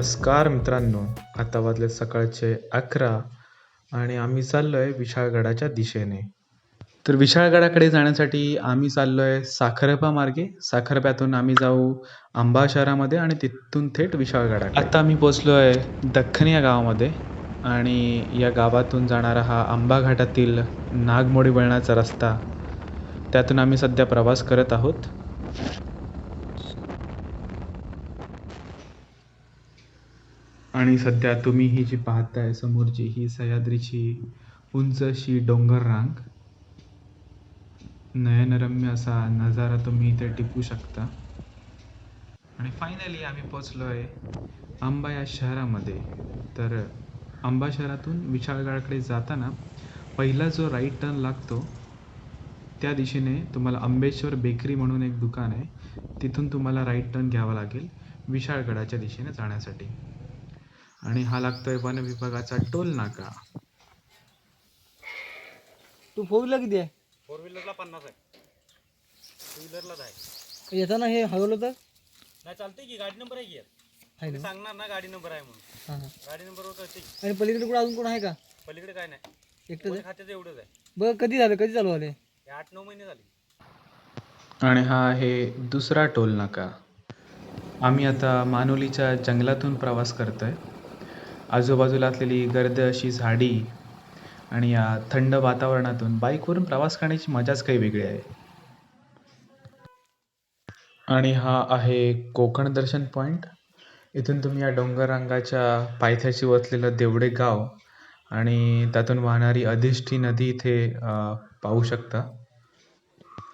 नमस्कार मित्रांनो आता वाजले सकाळचे अकरा आणि आम्ही चाललो आहे विशाळगडाच्या दिशेने. तर विशाळगडाकडे जाण्यासाठी आम्ही चाललो आहे साखरपा मार्गे. साखरप्यातून आम्ही जाऊ आंबा शहरामध्ये आणि तिथून थेट विशाळगडा आता आम्ही पोचलो आहे दख्खन या गावामध्ये आणि या गावातून जाणारा हा आंबा घाटातील नागमोडी वळणाचा रस्ता. त्यातून आम्ही सध्या प्रवास करत आहोत. आणि सध्या तुम्ही ही जी पाहताय समोरची ही सह्याद्रीची उंच अशी डोंगर रांग नयनरम्य असा नजारा तुम्ही इथे टिपू शकता. आणि फायनली आम्ही पोचलो आहे आंबा या शहरामध्ये. तर आंबा शहरातून विशाळगडाकडे जाताना पहिला जो राईट टर्न लागतो त्या दिशेने तुम्हाला आंबेश्वर बेकरी म्हणून एक दुकान आहे. तिथून तुम्हाला राईट टर्न घ्यावा लागेल विशाळगडाच्या दिशेने जाण्यासाठी. आणि हा लागतोय वन विभागाचा टोल नाका. तू फोर व्हीलर किती आहे? फोर व्हीलरला पन्नास आहे. टू व्हीलरला आहे. येताना हे हरवलं तर? नाही चालते की गाडी नंबर आहे की यात. आहे मी ना. सांगणार ना गाडी नंबर आहे म्हणून. हां हां. गाडी नंबरवर कळते की आणि पलीकडे कुठं अजून कोण आहे का? पलीकडे काय नाही. एकटंच कोणी आहे खात्याचं एवढंच आहे. बरं कधी झालं? कधी चालू झाले हे आठ नऊ महिने झाले. आणि हा आहे दुसरा टोल नाका. आम्ही आता मानोलीच्या जंगलातून प्रवास करतोय. आजूबाजूला असलेली गर्द अशी झाडी आणि या थंड वातावरणातून बाईकवरून प्रवास करण्याची मजाच काही वेगळी आहे. आणि हा आहे कोकण दर्शन पॉईंट इथून तुम्ही या डोंगररांगाच्या पायथ्याशी वसलेलं देवडे गाव आणि त्यातून वाहणारी अधिष्ठी नदी इथे पाहू शकता.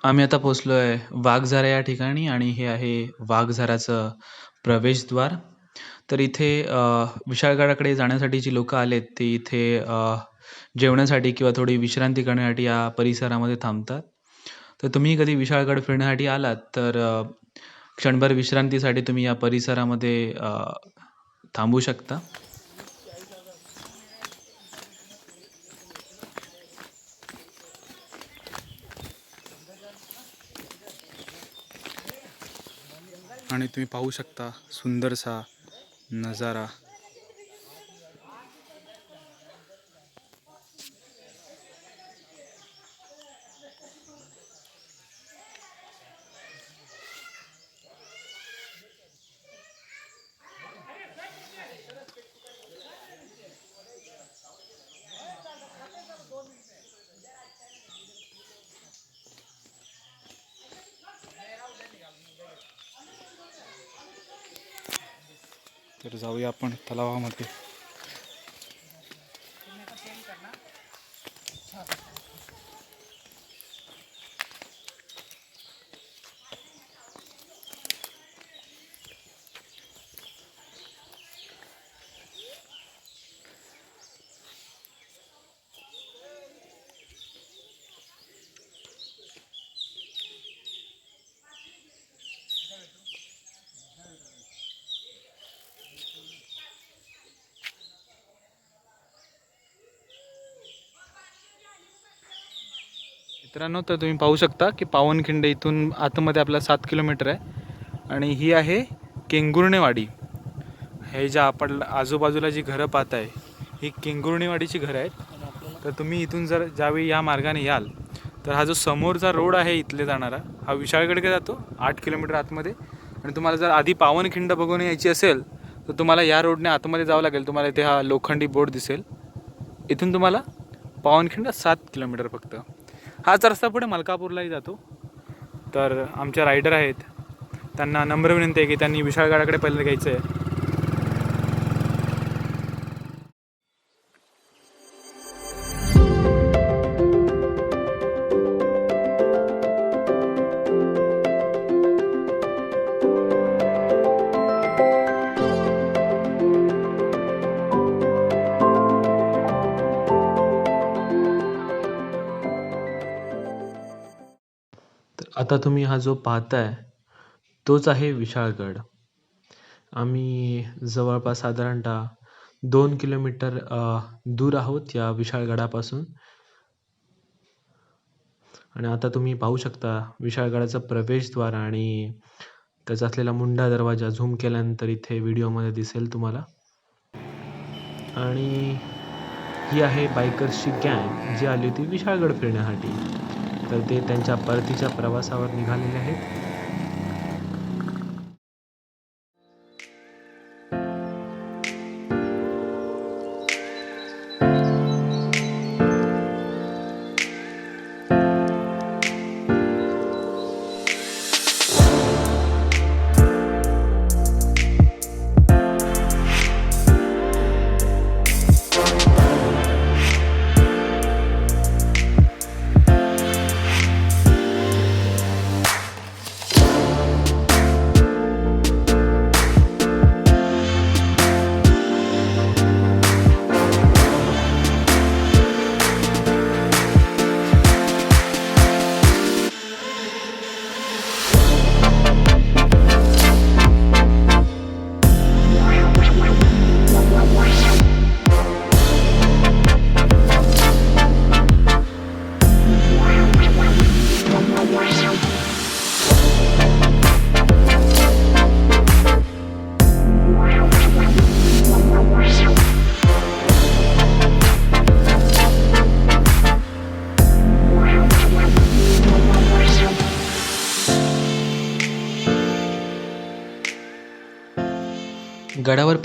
आम्ही आता पोचलो आहे वाघझारा या ठिकाणी आणि हे आहे वाघझाराचं प्रवेशद्वार. तर इथे विशाळगडाकडे जाण्यासाठी जी लोक आलेत ती इथे जेवण्यासाठी किंवा थोडी विश्रांती करण्यासाठी या परिसरामध्ये थांबतात. तर तुम्ही कधी विशाळगड फिरण्यासाठी आलात तर क्षणभर विश्रांतीसाठी तुम्ही या परिसरामध्ये थांबू शकता. आणि तुम्ही पाहू शकता सुंदरसा नजारा तर जाऊया आपण तलावामध्ये. मित्रांनो तर तुम्ही पाहू शकता की पावनखिंड इथून आतमध्ये आपला सात किलोमीटर आहे. आणि ही आहे केंगुर्णेवाडी. हे ज्या आपण आजूबाजूला जी घरं पाहताय ही केंगुर्णेवाडीची घरं आहेत. तर तुम्ही इथून जर ज्यावेळी या मार्गाने याल तर हा जो समोरचा रोड आहे इथले जाणारा हा विशाळगडकडे जातो आठ किलोमीटर आतमध्ये. आणि तुम्हाला जर आधी पावनखिंड बघून यायची असेल तर तुम्हाला या रोडने आतमध्ये जावं लागेल. तुम्हाला इथे हा लोखंडी बोर्ड दिसेल. इथून तुम्हाला पावनखिंड सात किलोमीटर फक्त. हाच रस्ता पुढे मलकापूरलाही जातो. तर आमचे रायडर आहेत. त्यांना नम्र विनंती आहे की त्यांनी विशाळगडाकडे पहिले घ्यायचं आहे आता तुम्ही हा जो पाहताय तोच आहे विशाळगड. आम्ही जवळपास साधारणतः दोन किलोमीटर दूर आहोत या विशाळगडापासून. आणि आता तुम्ही पाहू शकता विशाळगडाचं प्रवेशद्वार आणि त्याचा असलेला मुंडा दरवाजा झूम केल्यानंतर इथे व्हिडिओमध्ये दिसेल तुम्हाला. आणि ही आहे बायकर्सची गँग जी आली होती विशाळगड फिरण्यासाठी. तर ते त्यांच्या परतीच्या प्रवासावर निघालेले आहेत.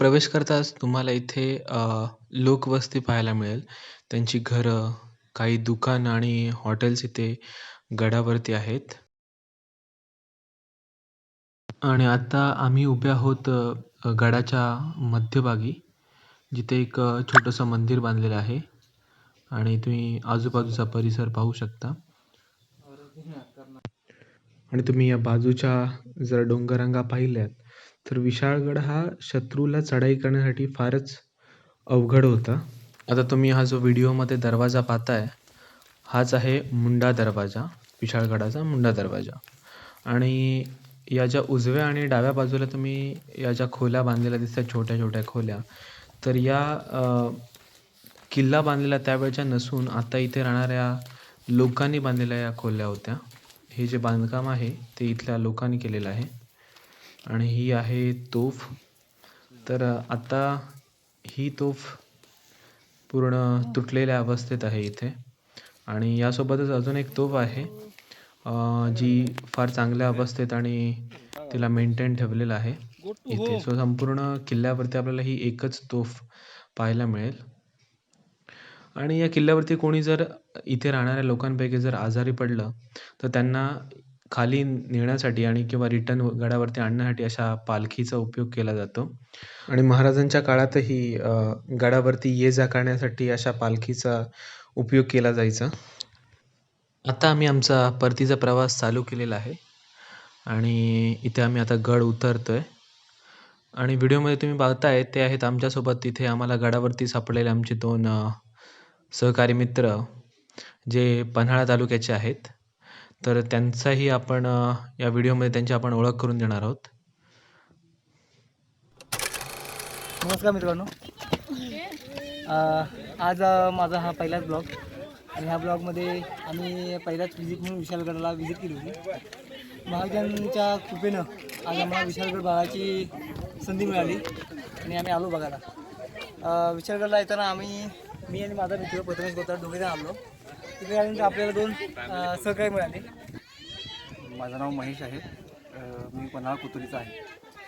प्रवेश करताच तुम्हाला इथे लोकवस्ती पाहायला मिळेल. त्यांची घरं काही दुकानं आणि हॉटेल्स इथे गडावरती आहेत. आणि आता आम्ही उभे आहोत गडाच्या मध्यभागी जिथे एक छोटंसं मंदिर बांधलेलं आहे. आणि तुम्ही आजूबाजूचा परिसर पाहू शकता. आणि तुम्ही या बाजूच्या जर डोंगरांगा पाहिल्यात. तर विशाळगड हा शत्रूला चढाई करण्यासाठी फारच अवघड होता. आता तुम्ही हा जो व्हिडिओमध्ये दरवाजा पाहताय हाच आहे मुंडा दरवाजा विशाळगडाचा मुंडा दरवाजा. आणि या ज्या उजव्या आणि डाव्या बाजूला तुम्ही या ज्या खोल्या बांधलेल्या दिसतात छोट्या छोट्या खोल्या तर या किल्ला बांधलेला त्यावेळच्या नसून आता इथे राहणाऱ्या लोकांनी बांधलेल्या या खोल्या होत्या. हे जे बांधकाम आहे ते इथल्या लोकांनी केलेलं आहे. आणि ही आहे तोफ. तर आत्ता आता ही तोफ पूर्ण तुटलेल्या अवस्थेत आहे इथे. आणि यासोबतच अजून एक तोफ आहे जी फार चांगल्या अवस्थेत आणि तिला मेंटेन ठेवलेलं आहे. इथे सो संपूर्ण किल्ल्यावरती आपल्याला ही एकच तोफ पाहायला मिळेल. आणि या किल्ल्यावरती कोणी जर इथे राहणाऱ्या लोकांपैकी जर आजारी पडलं तर त्यांना खाली नेण्यासाठी आणि किंवा रिटर्न गडावरती आणण्यासाठी अशा पालखीचा उपयोग केला जातो. आणि महाराजांच्या काळातही गडावरती ये जा करण्यासाठी अशा पालखीचा उपयोग केला जायचा. आता आम्ही आमचा परतीचा प्रवास चालू केलेला आहे. आणि इथे आम्ही आता गड उतरतो आहे आणि व्हिडिओमध्ये तुम्ही बघताय ते आहेत आमच्यासोबत तिथे आम्हाला गडावरती सापडलेले आमचे दोन सहकारी मित्र जे पन्हाळा तालुक्याचे आहेत. तर त्यांचाही आपण या व्हिडिओमध्ये त्यांची आपण ओळख करून देणार आहोत. नमस्कार मित्रांनो. आज माझा हा पहिलाच ब्लॉग. आणि ह्या ब्लॉगमध्ये आम्ही पहिलाच विजिट म्हणून विशालगडाला व्हिजिट केली होती. महाजनच्या कृपेनं आज आम्हाला विशालगड बघायची संधी मिळाली. आणि आम्ही आलो बघायला. विशालगडला येताना आम्ही मी आणि माझा मित्र प्रथमेश गोतार दोघेजण आलो. तिथे आल्यानंतर आपल्याला दोन अं, सहकारी मिळाले. माझं नाव महेश आहे. मी पन्हाळ कुतुरीचा आहे.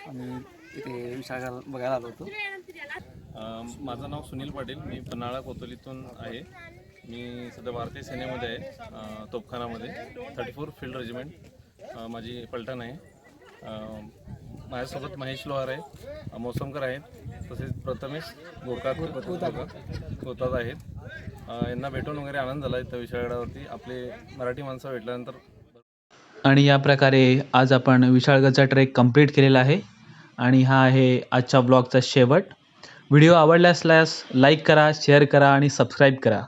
आणि इथे विशाळगड बघायला आलो होतो. अ, माझं नाव सुनील पाटील. मी पन्हाळा कोतोलीतून आहे. मी सध्या भारतीय सेनेमध्ये आहे तोपखानामध्ये थर्टी फोर फील्ड रेजिमेंट माझी पलटण आहे. माझ्यासोबत महेश लोहार आहे मोसमकर आहेत तसेच प्रथमेश गोकात गोतात आहेत. यांना भेटून वगैरे आनंद झाला इथं विशाळगडावरती. आपले मराठी माणसं भेटल्यानंतर आणि या प्रकारे आज आपण विशाळगडचा ट्रेक कंप्लीट केलेला आहे. आणि हा आहे आजच्या ब्लॉगचा शेवट. व्हिडिओ आवडला असल्यास लाईक करा शेअर करा आणि सबस्क्राईब करा.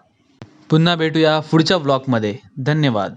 पुन्हा भेटूया पुढच्या ब्लॉगमध्ये धन्यवाद.